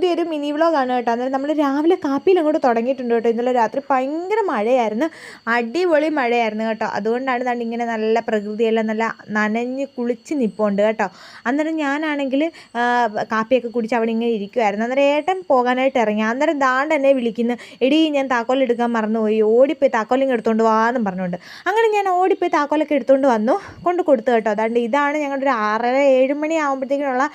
പുതിയൊരു മിനി വ്ളോഗാണ് കേട്ടോ. അന്നേരം നമ്മൾ രാവിലെ കാപ്പിയിൽ അങ്ങോട്ട് തുടങ്ങിയിട്ടുണ്ട് കേട്ടോ. ഇന്നലെ രാത്രി ഭയങ്കര മഴയായിരുന്നു. അടിപൊളി മഴയായിരുന്നു കേട്ടോ. അതുകൊണ്ടാണ് നമ്മൾ ഇങ്ങനെ നല്ല പ്രകൃതിയെല്ലാം നല്ല നനഞ്ഞ് കുളിച്ച് നിൽപ്പുണ്ട് കേട്ടോ. അന്നേരം ഞാനാണെങ്കിൽ കാപ്പിയൊക്കെ കുടിച്ച് അവിടെ ഇങ്ങനെ ഇരിക്കുമായിരുന്നു അന്നേരം ഏട്ടൻ പോകാനായിട്ട് ഇറങ്ങി. അന്നേരം ദാണ്ട് എന്നെ വിളിക്കുന്നു. എടി ഞാൻ താക്കോലെടുക്കാൻ മറന്നുപോയി. ഓടിപ്പോയി താക്കോലിങ് എടുത്തുകൊണ്ട് വാന്നും പറഞ്ഞുകൊണ്ട്. അങ്ങനെ ഞാൻ ഓടിപ്പോയി താക്കോലൊക്കെ എടുത്തുകൊണ്ട് വന്നു. കൊണ്ട് കൊടുത്തു കേട്ടോ. അതാണ്ട് ഇതാണ് ഞങ്ങളുടെ ഒരു ആറര ഏഴ് മണി ആകുമ്പോഴത്തേക്കിനുള്ള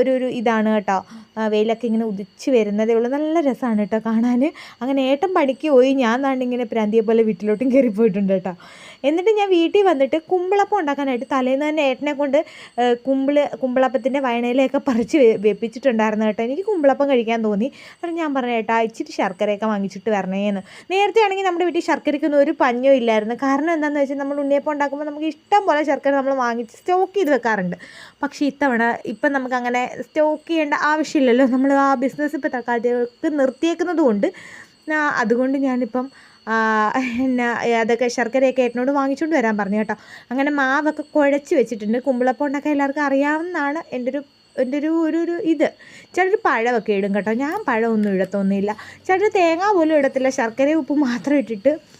ഒരു ഒരു ഇതാണ് കേട്ടോ. ആ, വെയിലൊക്കെ ഇങ്ങനെ ഉദിച്ച് വരുന്നതേ ഉള്ളൂ. നല്ല രസമാണ് കേട്ടോ കാണാൻ. അങ്ങനെ ഏട്ടൻ പണിക്ക് പോയി ഞാൻ നാണ്ടിങ്ങനെ പ്രാന്തിയെ പോലെ വീട്ടിലോട്ടും കയറി പോയിട്ടുണ്ട് കേട്ടോ. എന്നിട്ട് ഞാൻ വീട്ടിൽ വന്നിട്ട് കുമ്പിളപ്പം ഉണ്ടാക്കാനായിട്ട് തലേന്ന് തന്നെ ഏട്ടനെ കൊണ്ട് കുമ്പിൾ കുമ്പിളപ്പത്തിന്റെ വയണയിലൊക്കെ പറിച്ച് വെപ്പിച്ചിട്ടുണ്ടായിരുന്നു കേട്ടോ. എനിക്ക് കുമ്പിളപ്പം കഴിക്കാൻ തോന്നി. അപ്പം ഞാൻ പറഞ്ഞു ഏട്ടാ ഇച്ചിരി ശർക്കരയൊക്കെ വാങ്ങിച്ചിട്ട് വരണേന്ന്. നേരത്തെ ആണെങ്കിൽ നമ്മുടെ വീട്ടിൽ ശർക്കരയ്ക്കൊന്നും ഒരു പഞ്ഞോ ഇല്ലായിരുന്നു. കാരണം എന്താണെന്ന് വെച്ചാൽ നമ്മൾ ഉണ്ണിയപ്പം ഉണ്ടാക്കുമ്പോൾ നമുക്ക് ഇഷ്ടം പോലെ ശർക്കര നമ്മൾ വാങ്ങിച്ച് സ്റ്റോക്ക് ചെയ്ത് വെക്കാറുണ്ട്. പക്ഷേ ഇത്തവണ ഇപ്പം നമുക്കങ്ങനെ സ്റ്റോക്ക് ചെയ്യേണ്ട ആവശ്യമില്ലല്ലോ. നമ്മൾ ആ ബിസിനസ് ഇപ്പോൾ തൽക്കാലത്തേക്ക് നിർത്തിയേക്കുന്നത് കൊണ്ട് ആ, അതുകൊണ്ട് ഞാനിപ്പം എന്നാ അതൊക്കെ ശർക്കരയൊക്കെ ഏട്ടനോട് വാങ്ങിച്ചുകൊണ്ട് വരാൻ പറഞ്ഞു കേട്ടോ. അങ്ങനെ മാവൊക്കെ കുഴച്ച് വെച്ചിട്ടുണ്ട്. കുമ്പളപ്പൊണ്ടൊക്കെ എല്ലാവർക്കും അറിയാവുന്നതാണ് എന്റെ ഒരു എന്റെ ഒരു ഒരു ഒരു ഇത്. ചിലർ പഴമൊക്കെ ഇടും കേട്ടോ. ഞാൻ പഴമൊന്നും ഇടത്തൊന്നുമില്ല. ചിലർ തേങ്ങ പോലും ഇടത്തില്ല. ശർക്കര ഉപ്പ് മാത്രം ഇട്ടിട്ട്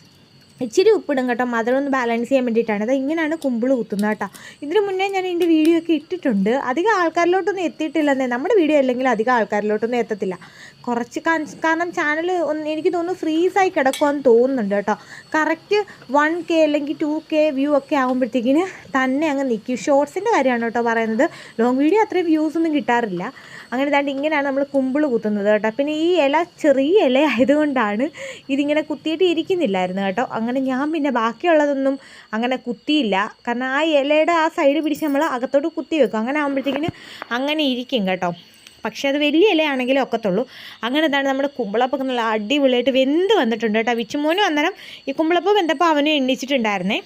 ഇച്ചിരി ഉപ്പിടും കേട്ടോ. മധുരം ഒന്ന് ബാലൻസ് ചെയ്യാൻ വേണ്ടിയിട്ടാണ്. അത് ഇങ്ങനെയാണ് കുമ്പിൾ കുത്തുന്നത് കേട്ടോ. ഇതിന് മുന്നേ ഞാൻ എന്റെ വീഡിയോ ഒക്കെ ഇട്ടിട്ടുണ്ട്. അധികം ആൾക്കാരിലോട്ടൊന്നും എത്തിയിട്ടില്ലെന്നേ. നമ്മുടെ വീഡിയോ അല്ലെങ്കിൽ അധികം ആൾക്കാരിലോട്ടൊന്നും എത്തത്തില്ല. കുറച്ച് കാരണം ചാനൽ എനിക്ക് തോന്നുന്നു ഫ്രീസായി കിടക്കുമെന്ന് തോന്നുന്നുണ്ട് കേട്ടോ. കറക്റ്റ് വൺ കെ അല്ലെങ്കിൽ ടു കെ വ്യൂ ഒക്കെ ആകുമ്പോഴത്തേക്കിന് തന്നെ അങ്ങ് നിൽക്കും ഷോർട്സിന്റെ കാര്യമാണ് കേട്ടോ പറയുന്നത്. ലോങ് വീഡിയോ അത്രയും വ്യൂസ് ഒന്നും കിട്ടാറില്ല. അങ്ങനെ ദാണ്ട് ഇങ്ങനെയാണ് നമ്മൾ കുമ്പിൾ കുത്തുന്നത് കേട്ടോ. പിന്നെ ഈ ഇല ചെറിയ ഇല ആയതുകൊണ്ടാണ് ഇതിങ്ങനെ കുത്തിയിട്ട് ഇരിക്കുന്നില്ലായിരുന്നു കേട്ടോ. അങ്ങനെ ഞാൻ പിന്നെ ബാക്കിയുള്ളതൊന്നും അങ്ങനെ കുത്തിയില്ല. കാരണം ആ ഇലയുടെ ആ സൈഡ് പിടിച്ച് നമ്മൾ അകത്തോട്ട് കുത്തി വെക്കും. അങ്ങനെ ആകുമ്പോഴത്തേക്കിന് അങ്ങനെ ഇരിക്കും കേട്ടോ. പക്ഷേ അത് വലിയ ഇലയാണെങ്കിലേ ഒക്കത്തുള്ളൂ. അങ്ങനെ എന്താണ് നമ്മുടെ കുമ്പളപ്പൊക്കെ നല്ല അടിപൊളിയായിട്ട് വെന്ത് വന്നിട്ടുണ്ട് കേട്ടോ. വിച്ചുമോനും അന്നേരം ഈ കുമ്പളപ്പം വെന്തപ്പോൾ അവനും എണ്ണിച്ചിട്ടുണ്ടായിരുന്നേ.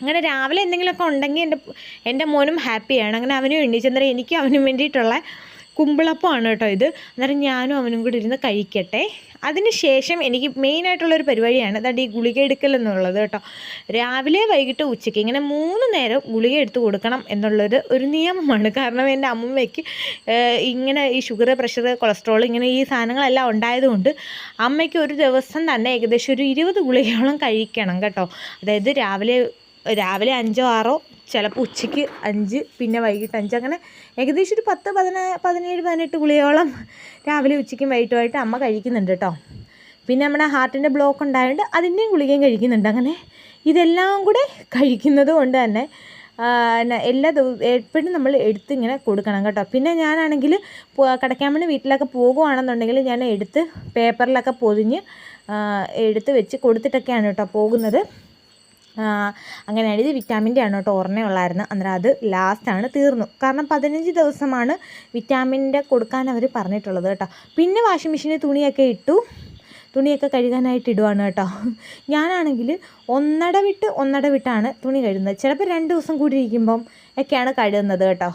അങ്ങനെ രാവിലെ എന്തെങ്കിലുമൊക്കെ ഉണ്ടെങ്കിൽ എന്റെ എന്റെ മോനും ഹാപ്പിയാണ്. അങ്ങനെ അവനും എണ്ണിച്ചെന്നേരം എനിക്കും അവനും വേണ്ടിയിട്ടുള്ള കുമ്പിളപ്പമാണ് കേട്ടോ ഇത്. അന്നേരം ഞാനും അവനും കൂടി ഇരുന്ന് കഴിക്കട്ടെ. അതിന് ശേഷം എനിക്ക് മെയിനായിട്ടുള്ളൊരു പരിപാടിയാണ് അതാണ്ട് ഈ ഗുളിക എടുക്കൽ എന്നുള്ളത് കേട്ടോ. രാവിലെ വൈകിട്ട് ഉച്ചയ്ക്ക് ഇങ്ങനെ മൂന്ന് നേരം ഗുളിക എടുത്ത് കൊടുക്കണം എന്നുള്ളൊരു ഒരു നിയമമാണ്. കാരണം എന്റെ അമ്മയ്ക്ക് ഇങ്ങനെ ഈ ഷുഗർ പ്രഷർ കൊളസ്ട്രോൾ ഇങ്ങനെ ഈ സാധനങ്ങളെല്ലാം ഉണ്ടായതുകൊണ്ട് അമ്മയ്ക്ക് ഒരു ദിവസം തന്നെ ഏകദേശം ഒരു ഇരുപത് ഗുളികയോളം കഴിക്കണം കേട്ടോ. അതായത് രാവിലെ രാവിലെ അഞ്ചോ ആറോ ചിലപ്പോൾ ഉച്ചയ്ക്ക് അഞ്ച് പിന്നെ വൈകിട്ട് അഞ്ച്. അങ്ങനെ ഏകദേശം ഒരു പത്ത് പതിനാ പതിനേഴ് പതിനെട്ട് ഗുളികയോളം രാവിലെ ഉച്ചയ്ക്കും വൈകിട്ടുമായിട്ട് അമ്മ കഴിക്കുന്നുണ്ട് കേട്ടോ. പിന്നെ നമ്മുടെ ഹാർട്ടിന്റെ ബ്ലോക്ക് ഉണ്ടായതുകൊണ്ട് അതിന്റെയും ഗുളികയും കഴിക്കുന്നുണ്ട്. അങ്ങനെ ഇതെല്ലാം കൂടെ കഴിക്കുന്നത് കൊണ്ട് തന്നെ എല്ലാ ദിവസവും എപ്പോഴും നമ്മൾ എടുത്ത് ഇങ്ങനെ കൊടുക്കണം കേട്ടോ. പിന്നെ ഞാനാണെങ്കിൽ കടക്കാമണി വീട്ടിലൊക്കെ പോകുവാണെന്നുണ്ടെങ്കിൽ ഞാൻ എടുത്ത് പേപ്പറിലൊക്കെ പൊതിഞ്ഞ് എടുത്ത് വെച്ച് കൊടുത്തിട്ടൊക്കെയാണ് കേട്ടോ പോകുന്നത്. അങ്ങനെയാണ് ഇത് വിറ്റാമിന്റെ ആണ് കേട്ടോ ഓർമ്മയുള്ളായിരുന്നു അന്നേരം അത് ലാസ്റ്റാണ് തീർന്നു. കാരണം പതിനഞ്ച് ദിവസമാണ് വിറ്റാമിന്റെ കൊടുക്കാൻ അവർ പറഞ്ഞിട്ടുള്ളത് കേട്ടോ. പിന്നെ വാഷിംഗ് മെഷീനിൽ തുണിയൊക്കെ ഇട്ടു. തുണിയൊക്കെ കഴുകാനായിട്ട് ഇടുവാണ് കേട്ടോ. ഞാനാണെങ്കിൽ ഒന്നട വിട്ട് ഒന്നട വിട്ടാണ് തുണി കഴുകുന്നത്. ചിലപ്പോൾ രണ്ട് ദിവസം കൂടി ഇരിക്കുമ്പം ഒക്കെയാണ് കഴുകുന്നത് കേട്ടോ.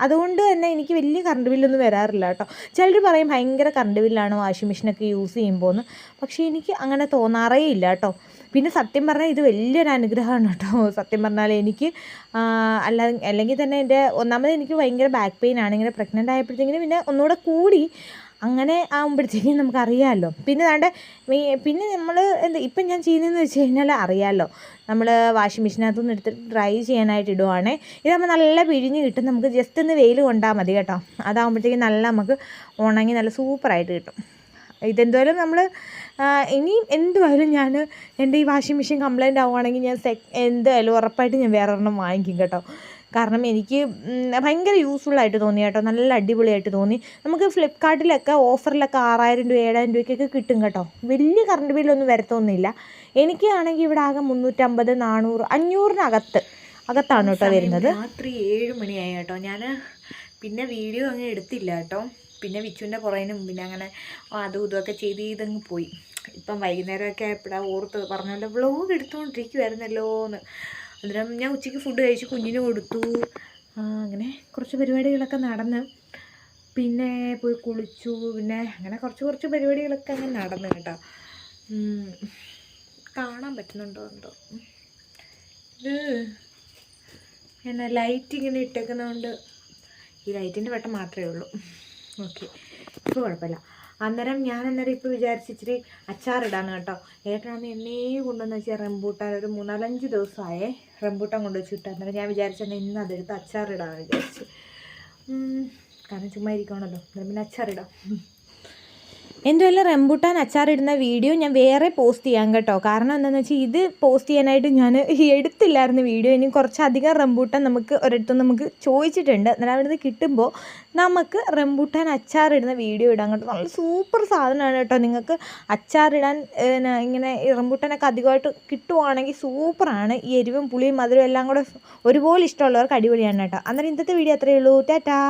അതുകൊണ്ട് തന്നെ എനിക്ക് വലിയ കറണ്ട് ബില്ലൊന്നും വരാറില്ല കേട്ടോ. ചിലർ പറയും ഭയങ്കര കറണ്ട് ബില്ലാണ് വാഷിംഗ് മെഷീനൊക്കെ യൂസ് ചെയ്യുമ്പോൾ എന്ന് പക്ഷേ എനിക്ക് അങ്ങനെ തോന്നാറേ ഇല്ല കേട്ടോ. പിന്നെ സത്യം പറഞ്ഞാൽ ഇത് വലിയൊരു അനുഗ്രഹമാണ് കേട്ടോ. സത്യം പറഞ്ഞാൽ എനിക്ക് അല്ല അല്ലെങ്കിൽ തന്നെ എന്റെ ഒന്നാമത് എനിക്ക് ഭയങ്കര ബാക്ക് പെയിൻ ആണ്. ഇങ്ങനെ പ്രഗ്നന്റ് ആയപ്പോഴത്തേക്കും പിന്നെ ഒന്നുകൂടെ കൂടി അങ്ങനെ ആകുമ്പോഴത്തേക്കും നമുക്കറിയാമല്ലോ പിന്നെ ദാണ്ട് പിന്നെ നമ്മൾ എന്ത് ഇപ്പം ഞാൻ ചെയ്യുന്നതെന്ന് വെച്ച് കഴിഞ്ഞാൽ അറിയാമല്ലോ നമ്മൾ വാഷിംഗ് മെഷീനകത്തു നിന്ന് എടുത്തിട്ട് ഡ്രൈ ചെയ്യാനായിട്ട് ഇടുവാണേ. ഇതാകുമ്പോൾ നല്ല പിഴിഞ്ഞ് കിട്ടും. നമുക്ക് ജസ്റ്റ് ഒന്ന് വെയിൽ കൊണ്ടാൽ മതി കേട്ടോ. അതാകുമ്പോഴത്തേക്കും നല്ല നമുക്ക് ഉണങ്ങി നല്ല സൂപ്പറായിട്ട് കിട്ടും. ഇതെന്തായാലും നമ്മൾ ഇനിയും എന്തുമായാലും ഞാൻ എന്റെ ഈ വാഷിംഗ് മെഷീൻ കംപ്ലൈന്റ് ആവുകയാണെങ്കിൽ ഞാൻ സെക് എന്തായാലും ഉറപ്പായിട്ട് ഞാൻ വേറെ ഒരെണ്ണം വാങ്ങിക്കും കേട്ടോ. കാരണം എനിക്ക് ഭയങ്കര യൂസ്ഫുൾ ആയിട്ട് തോന്നി കേട്ടോ. നല്ല അടിപൊളിയായിട്ട് തോന്നി. നമുക്ക് ഫ്ലിപ്കാർട്ടിലൊക്കെ ഓഫറിലൊക്കെ ആറായിരം രൂപ ഏഴായിരം രൂപയ്ക്കൊക്കെ കിട്ടും കേട്ടോ. വലിയ കറണ്ട് ബില്ലൊന്നും വരത്തൊന്നുമില്ല. എനിക്ക് ആണെങ്കിൽ ഇവിടെ ആകെ മുന്നൂറ്റമ്പത് നാനൂറ് അഞ്ഞൂറിനകത്ത് അകത്താണ് കേട്ടോ വരുന്നത്. രാത്രി ഏഴ് മണിയായി കേട്ടോ. ഞാൻ പിന്നെ വീഡിയോ അങ്ങ് എടുത്തില്ല കേട്ടോ. പിന്നെ വിച്ചുവിന്റെ പുറകിനും പിന്നെ അങ്ങനെ അതും ഇതുമൊക്കെ ചെയ്ത് ചെയ്തങ്ങ് പോയി. ഇപ്പം വൈകുന്നേരമൊക്കെ എപ്പോഴാണ് ഓർത്ത് പറഞ്ഞല്ലോ വ്ളോഗ് എടുത്തുകൊണ്ടിരിക്കുമായിരുന്നല്ലോ എന്ന്. അന്നേരം ഞാൻ ഉച്ചയ്ക്ക് ഫുഡ് കഴിച്ച് കുഞ്ഞിന് കൊടുത്തു. അങ്ങനെ കുറച്ച് പരിപാടികളൊക്കെ നടന്ന്. പിന്നെ പോയി കുളിച്ചു. പിന്നെ അങ്ങനെ കുറച്ച് കുറച്ച് പരിപാടികളൊക്കെ അങ്ങനെ നടന്നു കേട്ടോ. കാണാൻ പറ്റുന്നുണ്ടോ എന്തോ. ഇത് എന്നാ ലൈറ്റ് ഇങ്ങനെ ഇട്ടേക്കുന്നതുകൊണ്ട് ഈ ലൈറ്റിന്റെ വെട്ടം മാത്രമേ ഉള്ളൂ. ഓക്കെ. ഇപ്പോൾ കുഴപ്പമില്ല അന്നേരം ഞാൻ അന്നേരം ഇപ്പോൾ വിചാരിച്ചിച്ചിരി അച്ചാറിടാന്ന് കേട്ടോ. ഏട്ടനാന്ന് എന്നേ കൊണ്ടുവന്ന് വെച്ചാൽ റംബൂട്ടാൻ ഒരു മൂന്നാലഞ്ച് ദിവസമായേ റംബൂട്ടാൻ കൊണ്ടുവച്ച് വെച്ചിട്ട് അന്നേരം ഞാൻ വിചാരിച്ചെന്നെ ഇന്ന് അതെടുത്ത് അച്ചാറിടാമെന്ന് വിചാരിച്ച്. കാരണം ചുമ്മാ ഇരിക്കണമല്ലോ അന്നേരം പിന്നെ അച്ചാറിടാം. എന്തുമല്ല റംബൂട്ടാൻ അച്ചാറിടുന്ന വീഡിയോ ഞാൻ വേറെ പോസ്റ്റ് ചെയ്യാം കേട്ടോ. കാരണം എന്താണെന്ന് വെച്ചാൽ ഇത് പോസ്റ്റ് ചെയ്യാനായിട്ട് ഞാൻ എടുത്തില്ലായിരുന്നു വീഡിയോ. ഇനി കുറച്ചധികം റംബൂട്ടാൻ നമുക്ക് ഒരിടത്തും നമുക്ക് ചോദിച്ചിട്ടുണ്ട്. എന്നാൽ അവിടുന്ന് കിട്ടുമ്പോൾ നമുക്ക് റംബൂട്ടാൻ അച്ചാറിടുന്ന വീഡിയോ ഇടാൻ കേട്ടോ. നല്ല സൂപ്പർ സാധനമാണ് കേട്ടോ. നിങ്ങൾക്ക് അച്ചാറിടാൻ ഇങ്ങനെ റംബൂട്ടാനൊക്കെ അധികമായിട്ട് കിട്ടുവാണെങ്കിൽ സൂപ്പറാണ് ഈ എരിവും പുളിയും മധുരവും എല്ലാം കൂടെ ഒരുപോലെ ഇഷ്ടമുള്ളവർക്ക് അടിപൊളിയാണ് കേട്ടോ. അന്നേരം ഇന്നത്തെ വീഡിയോ അത്രയേ ഉള്ളൂ. ടാറ്റാ.